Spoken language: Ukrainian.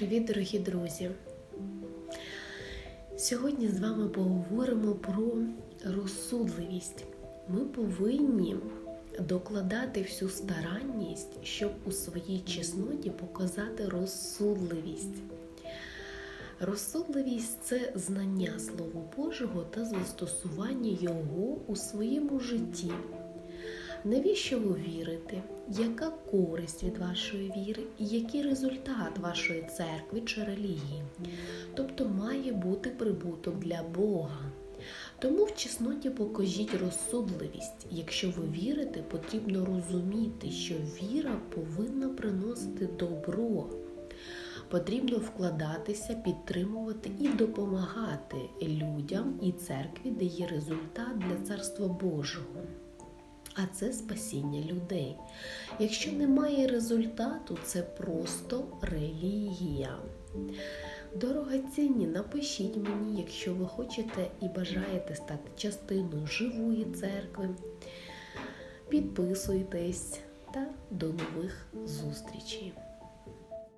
Привіт, дорогі друзі! Сьогодні з вами поговоримо про розсудливість. Ми повинні докладати всю старанність, щоб у своїй чесноті показати розсудливість. Розсудливість це знання Слова Божого та застосування його у своєму житті. Навіщо ви вірите? Яка користь від вашої віри і який результат вашої церкви чи релігії? Тобто має бути прибуток для Бога. Тому в чесноті покажіть розсудливість. Якщо ви вірите, потрібно розуміти, що віра повинна приносити добро. Потрібно вкладатися, підтримувати і допомагати людям і церкві, де є результат для Царства Божого а це спасіння людей. Якщо немає результату, це просто релігія. Дорогоцінні, напишіть мені, якщо ви хочете і бажаєте стати частиною живої церкви. Підписуйтесь та до нових зустрічей!